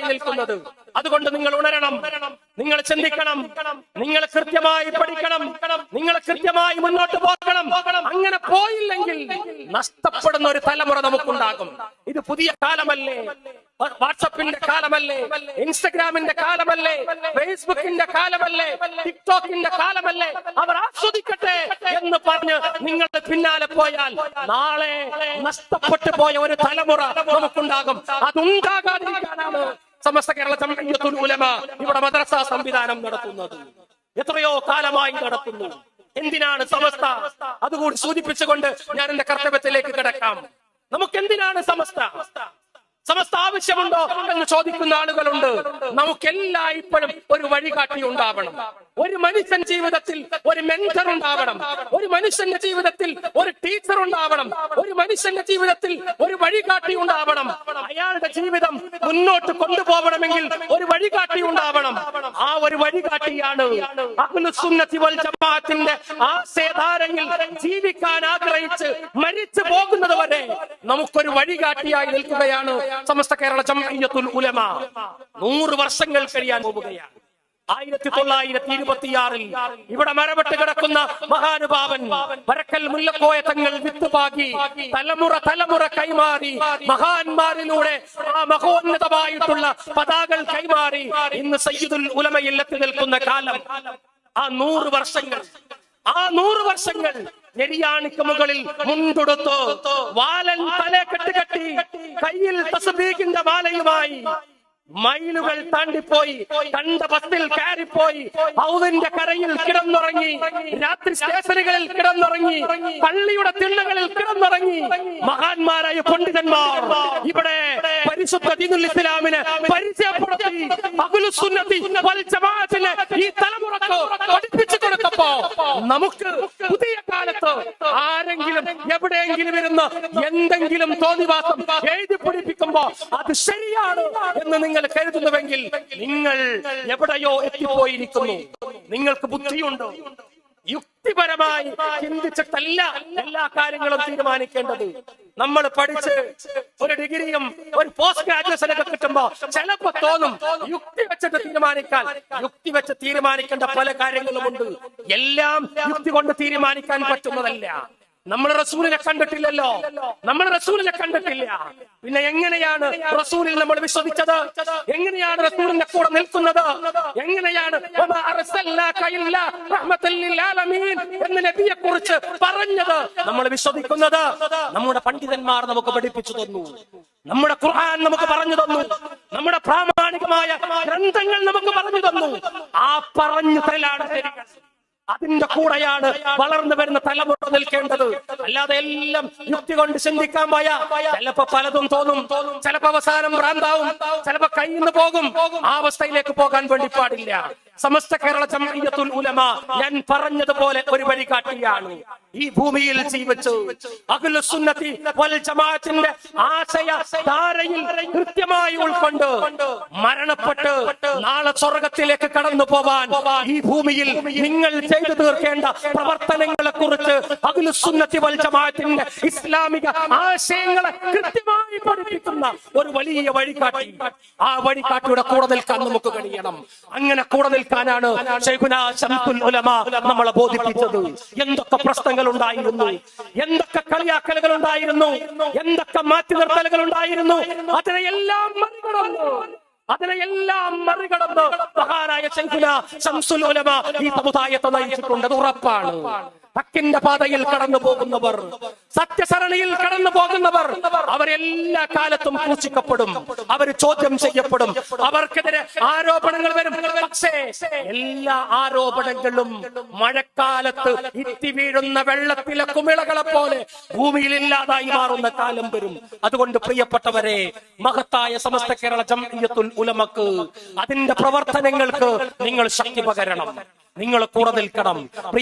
നിൽക്കുന്നത്. അതുകൊണ്ട് നിങ്ങൾ ഉണരണം. നിങ്ങൾ ചിന്തിക്കണം. നിങ്ങൾ കൃത്യമായി പഠിക്കണം. നിങ്ങൾ കൃത്യമായി മുന്നോട്ട് പോകണം. അങ്ങനെ പോയില്ലെങ്കിൽ നഷ്ടപ്പെടുന്ന ഒരു തലമുറ നമുക്കുണ്ടാകും. ഇത് പുതിയ കാലമല്ലേ? വാട്സപ്പിന്റെ കാലമല്ലേ? ഇൻസ്റ്റഗ്രാമിന്റെ കാലമല്ലേ? ഫേസ്ബുക്കിന്റെ കാലമല്ലേ? ടിക്ടോക്കിന്റെ കാലമല്ലേ? അവർ ആസ്വദിക്കട്ടെ എന്ന് പറഞ്ഞ് നിങ്ങളുടെ പിന്നാലെ പോയാൽ നാളെ നഷ്ടപ്പെട്ടു പോയ ഒരു തലമുറ നമുക്കുണ്ടാകും. അതുണ്ടാകാതിരിക്കാനാണ് സമസ്ത കേരള ജംഇയ്യത്തുൽ ഉലമ ഇവിടെ മദ്രസ സംവിധാനം നടത്തുന്നത്. എത്രയോ കാലമായി നടത്തുന്നു എന്തിനാണ് സമസ്ത? അതുകൂടി സൂചിപ്പിച്ചുകൊണ്ട് ഞാൻ എന്റെ കർത്തവ്യത്തിലേക്ക് കിടക്കാം. നമുക്ക് എന്തിനാണ് സമസ്ത? ആവശ്യമുണ്ടോ എന്ന് ചോദിക്കുന്ന ആളുകളുണ്ട്. നമുക്ക് ഇപ്പോഴും ഒരു വഴികാട്ടി ഉണ്ടാവണം. ഒരു മനുഷ്യൻ ജീവിതത്തിൽ ഒരു മെന്റർ ഉണ്ടാവണം. ഒരു മനുഷ്യന്റെ ജീവിതത്തിൽ ഒരു ടീച്ചർ ഉണ്ടാവണം. ഒരു മനുഷ്യന്റെ ജീവിതത്തിൽ ഒരു വഴികാട്ടി ഉണ്ടാവണം. അയാളുടെ ജീവിതം മുന്നോട്ട് കൊണ്ടുപോകണമെങ്കിൽ ഒരു വഴികാട്ടി ഉണ്ടാവണം. ആ ഒരു വഴികാട്ടിയാണ് അഹ്ലുസുന്നത്തി വൽ ജമാഅത്തിന്റെ ജീവിക്കാൻ ആഗ്രഹിച്ച് നമുക്കൊരു വഴികാട്ടിയായി നിൽക്കുകയാണ് സമസ്ത കേരള ജംഇയ്യത്തുൽ ഉലമ. നൂറ് വർഷങ്ങൾ കഴിയാൻ പോവുകയാണ് ആയിരത്തി തൊള്ളായിരത്തി ഇരുപത്തിയാറിൽ ഇവിടെ മരവിട്ട് കിടക്കുന്ന മഹാനുഭാവൻ വരക്കൽ മുല്ലക്കോയ തങ്ങൾ വിത്തുപാകി തലമുറ തലമുറ കൈമാറി മഹാന്മാരിലൂടെ ആ മഹോന്നതമായിട്ടുള്ള പതാകൾ കൈമാറി ഇന്ന് സയ്യിദുൽ ഉലമയിൽ എത്തി നിൽക്കുന്ന കാലം. ആ നൂറ് വർഷങ്ങൾ ആ നൂറ് വർഷങ്ങൾ നെരിയാണിക്ക് മുകളിൽ മുണ്ടുടുത്തു. വാലൻ തല കെട്ടുകെട്ടി കയ്യിൽ തസ്ബീഖിന്റെ വാലയുമായി മൈലുകൾ താണ്ടിപ്പോയി. കണ്ട ബസ്സിൽ കയറിപ്പോയി. ഔദിന്റെ കരയിൽ കിടന്നുറങ്ങി. രാത്രി സ്റ്റേഷനുകളിൽ കിടന്നുറങ്ങി. പള്ളിയുടെ തിണ്ണകളിൽ കിടന്നുറങ്ങി. മഹാന്മാരായ പണ്ഡിതന്മാർ ഇവിടെ പരിശുദ്ധ ദീനുൽ ഇസ്ലാമിനെ പരിചയപ്പെടുത്തി. ജമാഅത്തിനെ ഈ തലമുറയ്ക്ക് പഠിപ്പിച്ചു കൊടുത്തപ്പോ നമുക്ക് പുതിയ കാലത്ത് ആരെങ്കിലും എവിടെയെങ്കിലും ഇരുന്ന് എന്തെങ്കിലും തോന്നിവാസം എഴുതി പിടിപ്പിക്കുമ്പോ അത് ശരിയാണ് എന്ന് നിങ്ങൾ കരുതുന്നുവെങ്കിൽ നിങ്ങൾ എവിടെയോ എത്തിപ്പോയിരിക്കുന്നു. നിങ്ങൾക്ക് ബുദ്ധിയുണ്ട്. യുക്തിപരമായി ചിന്തിച്ചിട്ടല്ല എല്ലാ കാര്യങ്ങളും തീരുമാനിക്കേണ്ടത്. നമ്മൾ പഠിച്ച് ഒരു ഡിഗ്രിയും ഒരു പോസ്റ്റ് ഗ്രാജുവേഷൻ കിട്ടുമ്പോ ചിലപ്പോ തോന്നും യുക്തി വെച്ചിട്ട് തീരുമാനിക്കാൻ. യുക്തി വെച്ച് തീരുമാനിക്കേണ്ട പല കാര്യങ്ങളും ഉണ്ട്. എല്ലാം യുക്തി കൊണ്ട് തീരുമാനിക്കാൻ പറ്റുന്നതല്ല. നമ്മൾ റസൂലിനെ കണ്ടിട്ടില്ലല്ലോ. നമ്മൾ റസൂലിനെ കണ്ടിട്ടില്ല. പിന്നെ എങ്ങനെയാണ് റസൂലിൽ നമ്മൾ വിശ്വസിച്ചത്? എങ്ങനെയാണ് റസൂലിന്റെ കൂടെ നിൽക്കുന്നത്? എങ്ങനെയാണ് എന്ന് കുറിച്ച് പറഞ്ഞത്? നമ്മൾ വിശ്വസിക്കുന്നത് നമ്മുടെ പണ്ഡിതന്മാർ നമുക്ക് പഠിപ്പിച്ചു തന്നു. നമ്മുടെ ഖുർആൻ നമുക്ക് പറഞ്ഞു തന്നു. നമ്മുടെ പ്രാമാണികമായ ഗ്രന്ഥങ്ങൾ നമുക്ക് പറഞ്ഞു തന്നു. ആ പറഞ്ഞു ശരികൾ അതിന്റെ കൂടെയാണ് വളർന്നു വരുന്ന തലമുറ നിൽക്കേണ്ടത്. അല്ലാതെ എല്ലാം യുക്തി കൊണ്ട് ചിന്തിക്കാൻ പോയ. ചിലപ്പോ പലതും തോന്നും. ചിലപ്പോ അവസാനം ഭ്രാന്താവും. ചിലപ്പോ കഴിഞ്ഞു പോകും. ആ അവസ്ഥയിലേക്ക് പോകാൻ വേണ്ടി പാടില്ല. സമസ്ത കേരള ജംഇയ്യത്തുൽ ഉലമ ഞാൻ പറഞ്ഞതുപോലെ ഒരു വഴികാട്ടിയാണ് ഈ ഭൂമിയിൽ ജീവിച്ചു. അഖിലുസുന്നത്തി വൽ ജമാഅത്തിന്റെ ആശയ ധാരയിൽ കൃത്യമായി ഉൾക്കൊണ്ട് മരണപ്പെട്ട് നാളെ സ്വർഗത്തിലേക്ക് കടന്നു പോവാൻ ഈ ഭൂമിയിൽ നിങ്ങൾ ചെയ്തു തീർക്കേണ്ട പ്രവർത്തനങ്ങളെ കുറിച്ച് അഖിലുസുന്നത്തി വൽ ജമാഅത്തിന്റെ ഇസ്ലാമിക ആശയങ്ങളെ കൃത്യമായി പഠിപ്പിക്കുന്ന ഒരു വലിയ വഴികാട്ടി. ആ വഴികാട്ടിയുടെ കൂടെ നിൽക്കാൻ നമുക്ക് കഴിയണം. അങ്ങനെ കൂടെ നിൽക്കാനാണ് നമ്മളെ ബോധിപ്പിച്ചത്. എന്തൊക്കെ പ്രശ്നങ്ങൾ ഉണ്ടായിരുന്നു എന്തൊക്കെ കളിയാക്കലുകൾ ഉണ്ടായിരുന്നു എന്തൊക്കെ മാറ്റി നിർത്തലുകൾ ഉണ്ടായിരുന്നു അതിനെയെല്ലാം മറികടന്നു. അതിനെയെല്ലാം മറികടന്ന് മഹാനായ ശംഖുല ശംസുലോലമ ഈ സമുദായത്തെ നയിച്ചിട്ടുണ്ട് ഉറപ്പാണ്. ഹക്കിന്റെ പാതയിൽ കടന്നു പോകുന്നവർ സത്യസരണിയിൽ കടന്നു പോകുന്നവർ അവരെല്ലാ കാലത്തും സൂക്ഷിക്കപ്പെടും അവർ ചോദ്യം ചെയ്യപ്പെടും അവർക്കെതിരെ ആരോപണങ്ങൾ വരും. പക്ഷേ എല്ലാ ആരോപണങ്ങളും മഴക്കാലത്ത് ഇത്തി വീഴുന്ന വെള്ളത്തിലെ കുമിളകളെ പോലെ ഭൂമിയിൽ ഇല്ലാതായി മാറുന്ന കാലം വരും. അതുകൊണ്ട് പ്രിയപ്പെട്ടവരെ മഹത്തായ സമസ്ത കേരള ജംഇയ്യത്തുൽ ഉലമക്ക് അതിന്റെ പ്രവർത്തനങ്ങൾക്ക് നിങ്ങൾ ശക്തി പകരണം. നിങ്ങൾ കൂടെ നിൽക്കണം.